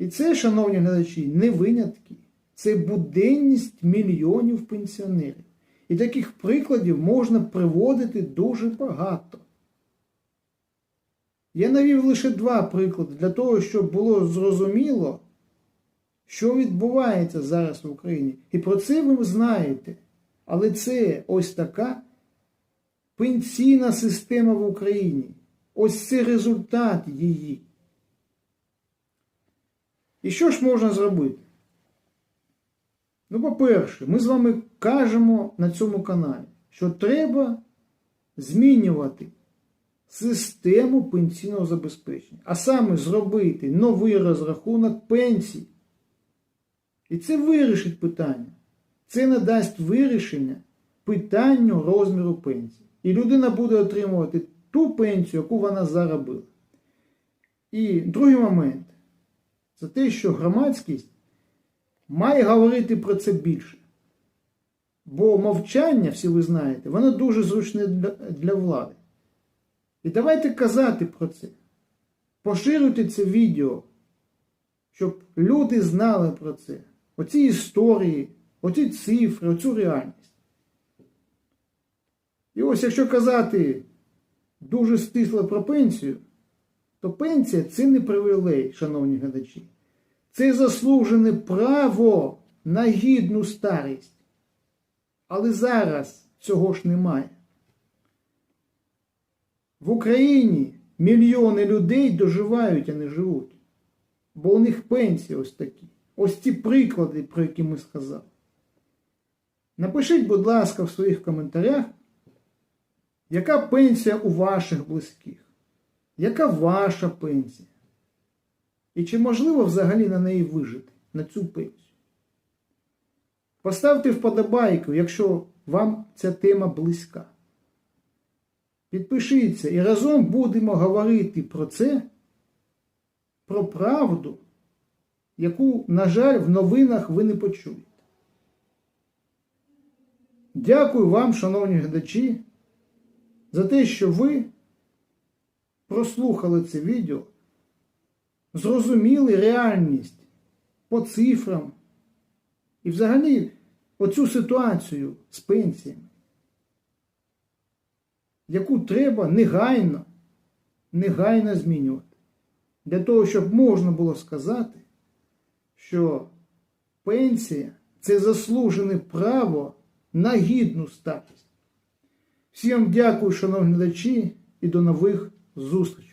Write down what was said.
І це, шановні глядачі, не винятки. Це буденність мільйонів пенсіонерів. І таких прикладів можна приводити дуже багато. Я навів лише два приклади для того, щоб було зрозуміло, що відбувається зараз в Україні. І про це ви знаєте. Але це ось така пенсійна система в Україні. Ось це результат її. І що ж можна зробити? Ну, по-перше, ми з вами кажемо на цьому каналі, що треба змінювати систему пенсійного забезпечення, а саме зробити новий розрахунок пенсій. І це вирішить питання. Це надасть вирішення питанню розміру пенсії. І людина буде отримувати ту пенсію, яку вона заробила. І другий момент це те, що громадськість має говорити про це більше. Бо мовчання, всі ви знаєте, воно дуже зручне для влади. І давайте казати про це. Поширюйте це відео, щоб люди знали про це. Оці історії, оці цифри, оцю реальність. І ось якщо казати дуже стисло про пенсію, то пенсія це не привілей, шановні глядачі. Це заслужене право на гідну старість. Але зараз цього ж немає. В Україні мільйони людей доживають, а не живуть. Бо у них пенсії ось такі. Ось ці приклади, про які ми сказали. Напишіть, будь ласка, в своїх коментарях, яка пенсія у ваших близьких? Яка ваша пенсія? І чи можливо взагалі на неї вижити, на цю пенсію? Поставте вподобайку, якщо вам ця тема близька. Підпишіться і разом будемо говорити про це, про правду, яку, на жаль, в новинах ви не почуєте. Дякую вам, шановні глядачі, за те, що ви прослухали це відео, зрозуміли реальність по цифрам і взагалі оцю ситуацію з пенсіями, яку треба негайно, негайно змінювати. Для того, щоб можна було сказати, що пенсія це заслужене право на гідну старість. Всім дякую, шановні глядачі, і до нових зустрічей.